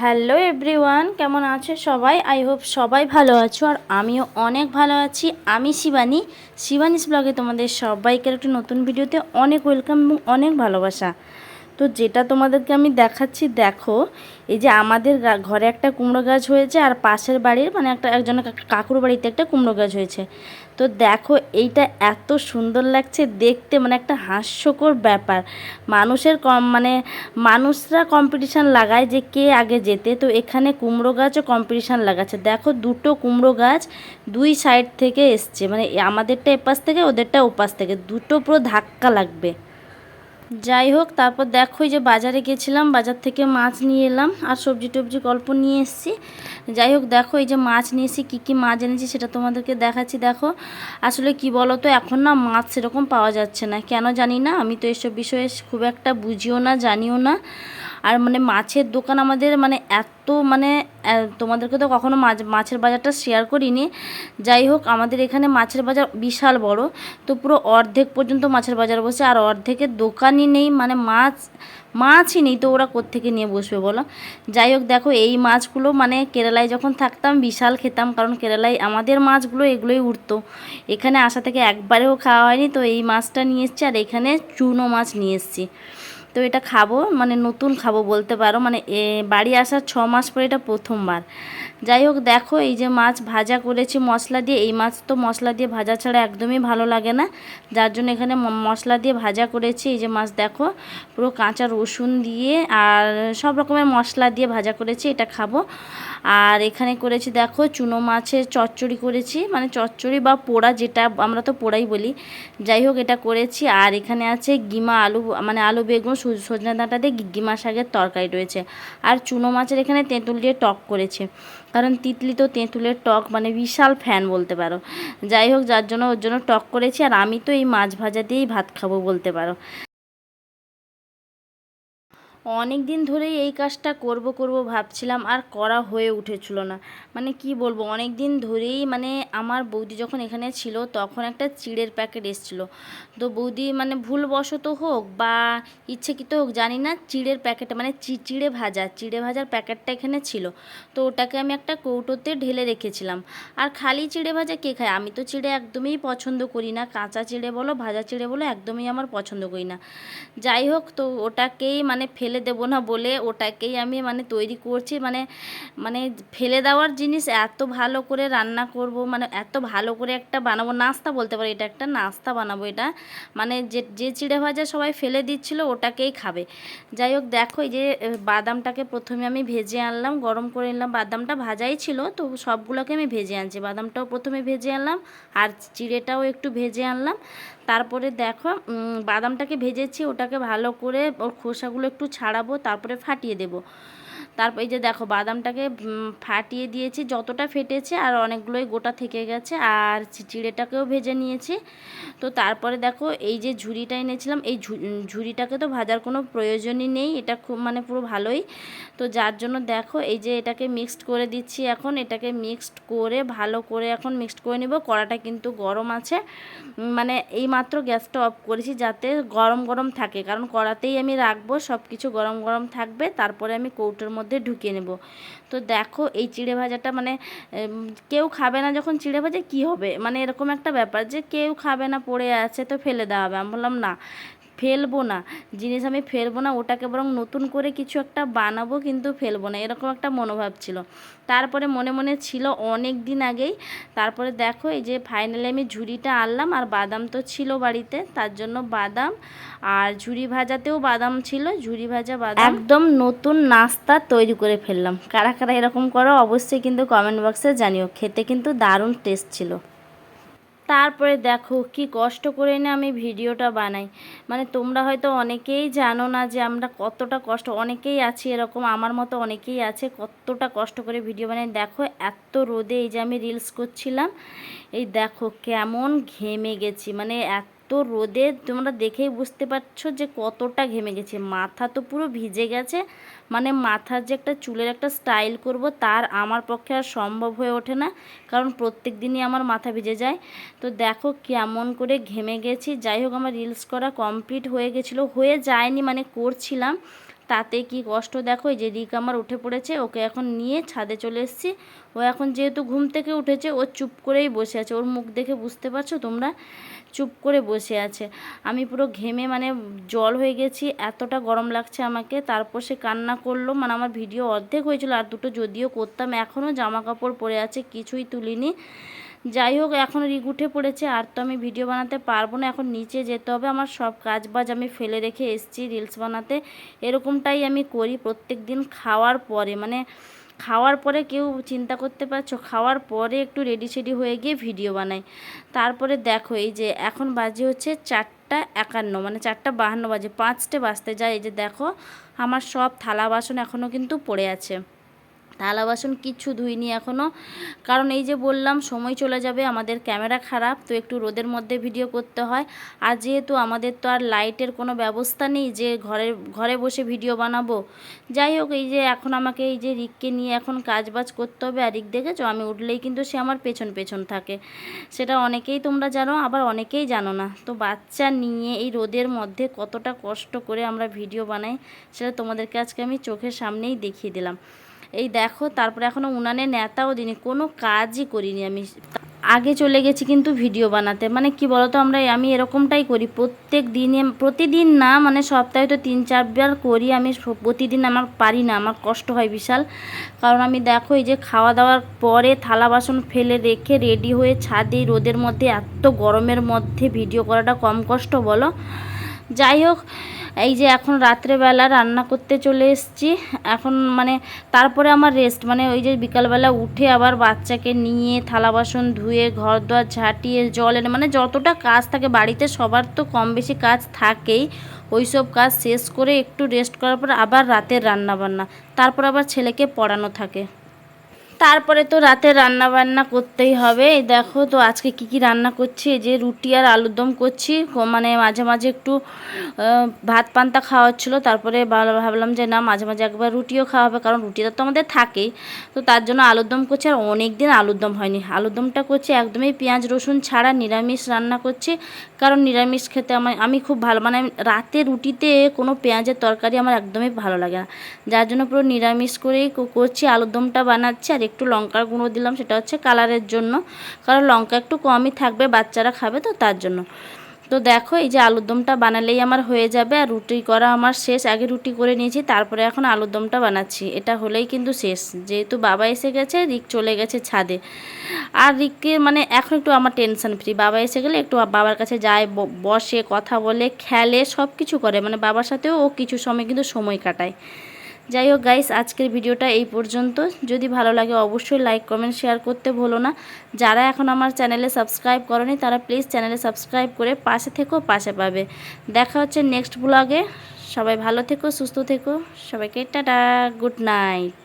Hello everyone, কেমন আছে সবাই? আই হোপ সবাই ভালো আছো আর আমিও অনেক ভালো আছি। আমি শিবানী। শিবানীস ব্লগে তোমাদের সবাইকে একটা নতুন ভিডিওতে অনেক ওয়েলকাম এবং অনেক ভালোবাসা। তো যেটা তোমাদেরকে আমি দেখাচ্ছি, দেখো, এই যে আমাদের ঘরে একটা কুমড়ো গাছ হয়েছে আর পাশের বাড়ির মানে একটা একজনের কাকুর বাড়িতে একটা কুমড়ো গাছ হয়েছে। তো দেখো, এইটা এত সুন্দর লাগছে, দেখতে মানে একটা হাস্যকর ব্যাপার। মানুষের কম মানে মানুষরা কম্পিটিশান লাগায় যে কে আগে যেতে। তো এখানে কুমড়ো গাছও কম্পিটিশান লাগাচ্ছে। দেখো, দুটো কুমড়ো গাছ দুই সাইড থেকে এসছে। মানে আমাদেরটা এপাশ থেকে, ওদেরটা ওপাশ থেকে। দুটো পুরো ধাক্কা লাগবে। যাই হোক, তারপর দেখো যে বাজারে গেছিলাম, বাজার থেকে মাছ নিয়ে এলাম আর সবজি টবজি গল্প নিয়ে এসেছি। যাই হোক, দেখো এই যে মাছ নিয়েছি কী কী মাছ এনেছি সেটা তোমাদেরকে দেখাচ্ছি। দেখো, আসলে কি বলো তো এখন না মাছ সেরকম পাওয়া যাচ্ছে না। কেন জানি না, আমি তো এসব বিষয়ে খুব একটা বুঝিও না, জানিও না। আর মানে মাছের দোকান আমাদের মানে এত মানে তোমাদেরকে তো কখনো মাছ, মাছের বাজারটা শেয়ার করিনি। যাই হোক, আমাদের এখানে মাছের বাজার বিশাল বড়। তো পুরো অর্ধেক পর্যন্ত মাছের বাজার বসে, আর অর্ধেকের দোকানই নেই মানে মাছ, মাছই নেই, তো ওরা কোত্থেকে নিয়ে বসবে বলো? যাই হোক, দেখো এই মাছগুলো মানে কেরালায় যখন থাকতাম, বিশাল খেতাম, কারণ কেরালায় আমাদের মাছগুলো এগুলোই উঠতো। এখানে আসা থেকে একবারেও খাওয়া হয়নি, তো এই মাছটা নিয়ে এসছি, আর এখানে চুনো মাছ নিয়ে এসছি। তো এটা খাব মানে নতুন খাব বলতে পারো মানে বাড়ি আসার ছ মাস পরে এটা প্রথমবার। যাই হোক দেখো এই যে মাছ ভাজা করেছি মশলা দিয়ে। এই মাছ তো মশলা দিয়ে ভাজা ছাড়া একদমই ভালো লাগে না। যার জন্য এখানে মশলা দিয়ে ভাজা করেছি। এই যে মাছ দেখো, পুরো কাঁচা রসুন দিয়ে আর সব রকমের মশলা দিয়ে ভাজা করেছি, এটা খাব। আর এখানে করেছি দেখো, চুনো মাছের চচ্চড়ি করেছি। মানে চচ্চড়ি বা পোড়া যেটা আমরা তো পোড়াই বলি। যাই হোক এটা করেছি। আর এখানে আছে গিমা আলু মানে আলু বেগুন সজনে ডাঁটা দিয়ে গিমা শাকের তরকারি রয়েছে। আর চুনো মাছের এখানে তেঁতুল দিয়ে টক করেছে। কারণ তিতলি তো তেঁতুলের টক মানে বিশাল ফ্যান বলতে পারো। যাই হোক, যার জন্য ওর জন্য টক করেছি, আর আমি তো এই মাছ ভাজা দিয়েই ভাত খাব বলতে পারো। অনেক দিন ধরেই এই কাজটা করব করব ভাবছিলাম, আর করা হয়ে উঠেছিল না। মানে কি বলব, অনেক দিন ধরেই মানে আমার বৌদি যখন এখানে ছিল, তখন একটা চিড়ের প্যাকেট এসেছিল। তো বৌদি মানে ভুলবশত হোক বা ইচ্ছেকৃত হোক, জানি না চিড়ের প্যাকেটে মানে চি- চিড়ে ভাজা, চিড়ে ভাজার প্যাকেটটা এখানে ছিল। তো ওটাকে আমি একটা কৌটোতে ঢেলে রেখেছিলাম। আর খালি চিড়ে ভাজা কে খায়? আমি তো চিড়ে একদমই পছন্দ করি না। কাঁচা চিড়ে বলো, ভাজা চিড়ে বলো, একদমই আমার পছন্দ করি না। যাই হোক, তো ওটাকেই মানে ফেলে দেবো না বলে ওটাকেই আমি মানে তৈরি করছি। মানে মানে ফেলে দেওয়ার জিনিস এত ভালো করে রান্না করব মানে এত ভালো করে একটা বানাবো, নাস্তা বলতে পারি, এটা একটা নাস্তা বানাবো এটা। মানে যে যে চিড়ে ভাজা সবাই ফেলে দিচ্ছিল ওটাকেই খাবে। যাই হোক, দেখো যে বাদামটাকে প্রথমে আমি ভেজে আনলাম, গরম করে নিলাম, বাদামটা ভাজাই ছিল, তো সবগুলোকে আমি ভেজে আনছি। বাদামটাও প্রথমে ভেজে আনলাম, আর চিড়েটাও একটু ভেজে আনলাম। তারপরে দেখো বাদামটাকে ভেজেছি, ওটাকে ভালো করে ওর খোসাগুলো একটু ছাড়াবো তারপরে ফাটিয়ে দেবো। তারপর এই যে দেখো, বাদামটাকে ফাটিয়ে দিয়েছি, যতটা ফেটেছে আর অনেকগুলোই গোটা থেকে গেছে আর চিড়েটাকেও ভেজে নিয়েছি। তো তারপরে দেখো, এই যে ঝুড়িটা এনেছিলাম, এই ঝুড়িটাকে তো ভাজার কোনো প্রয়োজনই নেই, এটা খুব মানে পুরো ভালোই। তো যার জন্য দেখো, এই যে এটাকে মিক্সড করে দিচ্ছি এখন, এটাকে মিক্সড করে, ভালো করে এখন মিক্সড করে নিব, কড়াটা কিন্তু গরম আছে। মানে এই মাত্র গ্যাসটা অফ করেছি যাতে গরম গরম থাকে, কারণ কড়াতেই আমি রাখব সব কিছু গরম গরম থাকবে, তারপরে আমি কৌটোর মধ্যে ঢুকিয়ে নেব। তো দেখো এই চিড়ে ভাজাটা মানে কেউ খাবে না যখন চিড়ে ভাজা, কী হবে? মানে এরকম একটা ব্যাপার যে কেউ খাবে না, পড়ে আছে, তো ফেলে দেওয়া হবে। আমি বললাম, না। ফেলব না। জিনিস আমি ফেলব না, ওটাকে বরং নতুন করে কিছু একটা বানাবো কিন্তু ফেলব না। এরকম একটা মনোভাব ছিল। তারপরে মনে মনে ছিল অনেক দিন আগেই, তারপরে দেখো এই যে ফাইনালি আমি ঝুড়িটা আনলাম আর বাদাম তো ছিল বাড়িতে, তার জন্য বাদাম আর ঝুড়ি ভাজাতেও বাদাম ছিল, ঝুড়ি ভাজা বাদাম একদম নতুন নাস্তা তৈরি করে ফেললাম। কারা কারা এরকম করো অবশ্যই কিন্তু কমেন্ট বক্সে জানিও। খেতে কিন্তু দারুণ টেস্ট ছিল। তারপরে দেখো কি কষ্ট করে না আমি ভিডিওটা বানাই। মানে তোমরা হয়তো অনেকেই জানো না যে আমরা কতটা কষ্ট, অনেকেই আছি এরকম, আমার মতো অনেকেই আছে কতটা কষ্ট করে ভিডিও বানাই। দেখো এত রোদে এই যে আমি রিলস করছিলাম, এই দেখো কেমন ঘেমে গেছি মানে এত রোদে তোমরা দেখেই বুঝতে পারছ যে কতটা ঘেমে গেছে। মাথা তো পুরো ভিজে গেছে। মানে মাথার যে একটা চুলের একটা স্টাইল করব, তার আমার পক্ষে আর সম্ভব হয়ে ওঠে না। কারণ প্রত্যেক দিনই আমার মাথা ভিজে যায়। তো দেখো কেমন করে ঘেমে গেছি। যাই হোক, আমার রিলস করা কমপ্লিট হয়ে গেছিল। হয়ে যায়নি মানে করছিলাম। তাতে কি কষ্ট? দেখো, এই যে রিক আমার উঠে পড়েছে, ওকে এখন নিয়ে ছাদে চলে এসেছি। ও এখন যেহেতু ঘুম থেকে উঠেছে, ও চুপ করেই বসে আছে। ওর মুখ দেখে বুঝতে পারছ তোমরা? চুপ করে বসে আছে। আমি পুরো ঘেমে মানে জল হয়ে গেছি, এতটা গরম লাগছে আমাকে। তারপর সে কান্না করল মানে আমার ভিডিও অর্ধেক হয়েছিল। আর দুটো যদিও করতাম এখনও জামা কাপড় পরে আছে, কিছুই তুলিনি। যাই হোক, এখন রিগ উঠে পড়েছে, আর তো আমি ভিডিও বানাতে পারব না। এখন নিচে যেতে হবে, আমার সব কাজ বাজ আমি ফেলে রেখে এসেছি রিলস বানাতে। এরকমটাই আমি করি প্রত্যেক দিন খাওয়ার পরে। মানে খাওয়ার পরে কেউ চিন্তা করতে পারছ, খাওয়ার পরে একটু রেডি সেডি হয়ে গিয়ে ভিডিও বানাই। তারপরে দেখো, এই যে এখন বাজে হচ্ছে চারটা একান্ন মানে চারটা বাহান্ন বাজে, পাঁচটে বাজতে যায়। এই যে দেখো, আমার সব থালা বাসন এখনও কিন্তু পড়ে আছে। থালা বাসন কিচ্ছু ধুইনি এখনও কারণ এই যে বললাম, সময় চলে যাবে, আমাদের ক্যামেরা খারাপ, তো একটু রোদের মধ্যে ভিডিও করতে হয়। আর যেহেতু আমাদের তো আর লাইটের কোনো ব্যবস্থা নেই যে ঘরে ঘরে বসে ভিডিও বানাবো। যাই হোক, এই যে এখন আমাকে এই যে রিককে নিয়ে এখন কাজ বাজ করতে হবে। আর রিক দেখেছ? আমি উঠলেই কিন্তু সে আমার পেছন পেছন থাকে। সেটা অনেকেই তোমরা জানো, আবার অনেকেই জানো না। তো বাচ্চা নিয়ে এই রোদের মধ্যে কতটা কষ্ট করে আমরা ভিডিও বানাই, সেটা তোমাদেরকে আজকে আমি চোখের সামনেই দেখিয়ে দিলাম। এই দেখো, তারপরে এখনও উনানে নেতাও দিনি কোনো কাজই করিনি আমি। আগে চলে গেছি কিন্তু ভিডিও বানাতে মানে কি বলতো আমরা, আমি এরকমটাই করি। প্রত্যেক দিনে, প্রতিদিন না মানে সপ্তাহে তো তিন চারবার করি আমি, প্রতিদিন আমার পারি না, আমার কষ্ট হয় বিশাল। কারণ আমি দেখো, এই যে খাওয়া দাওয়ার পরে থালা বাসন ফেলে রেখে রেডি হয়ে ছাদে রোদের মধ্যে এত গরমের মধ্যে ভিডিও করাটা কম কষ্ট বলো। যাই হোক এই যে এখন রাত্রেবেলা রান্না করতে চলে এসেছি। এখন মানে তারপরে আমার রেস্ট মানে ওই যে বিকালবেলা উঠে আবার বাচ্চাকে নিয়ে থালা বাসন ধুয়ে, ঘর দোয়ার ঝাঁটিয়ে, জল এনে মানে যতটা কাজ থাকে, বাড়িতে সবার তো কম বেশি কাজ থাকেই। ওই সব কাজ শেষ করে একটু রেস্ট করার পর আবার রাতের রান্না বান্না তারপর আবার ছেলেকে পড়ানো থাকে। তারপরে তো রাতে রান্না বান্না করতেই হবে। দেখো তো আজকে কি কি রান্না করছি যে রুটি আর আলুর দম করছি। মানে মাঝে মাঝে একটু ভাত পান্তা খাওয়া হচ্ছিল তারপরে ভাবলাম যে না, মাঝে মাঝে একবার রুটিও খাওয়া হবে, কারণ রুটিটা তো আমাদের থাকেই। তো তার জন্য আলুর দম করছি, আর অনেক দিন আলুর দম হয়নি। আলুর দমটা করছি, একদমই পেঁয়াজ, রসুন ছাড়া নিরামিষ রান্না করছি। কারণ নিরামিষ খেতে আমার আমি খুব ভালো মানে রাতে রুটিতে কোনো পেঁয়াজের তরকারি আমার একদমই ভালো লাগে না। যার জন্য পুরো নিরামিষ করেই করছি, আলুর দমটা বানাচ্ছি, আর একটু লঙ্কার গুঁড়ো দিলাম, সেটা হচ্ছে কালারের জন্য। কারণ লঙ্কা একটু কমই থাকবে, বাচ্চারা খাবে তো তার জন্য। তো দেখো, এই যে আলুর দমটা বানালেই আমার হয়ে যাবে আর রুটি করা আমার শেষ। আগে রুটি করে নিয়েছি, তারপরে এখন আলুর দমটা বানাচ্ছি। এটা হলেই কিন্তু শেষ। যেহেতু বাবা এসে গেছে, রিক চলে গেছে ছাদে। আর রিককে মানে এখন একটু আমার টেনশন ফ্রি বাবা এসে গেলে একটু বাবার কাছে যায় বসে, কথা বলে, খেলে সব কিছু করে। মানে বাবার সাথেও ও কিছু সময় কিন্তু সময় কাটায়। যাই হোক গাইস আজকের ভিডিওটা এই পর্যন্ত। যদি ভালো লাগে অবশ্যই লাইক কমেন্ট শেয়ার করতে ভুলো না। যারা এখন আমার চ্যানেলে সাবস্ক্রাইব করেনি, তারা প্লিজ চ্যানেলে সাবস্ক্রাইব করে পাশে থেকেও পাশে পাবে। দেখা হচ্ছে নেক্সট ব্লগে সবাই ভালো থেকো, সুস্থ থেকো। সবাইকে টাটা গুড নাইট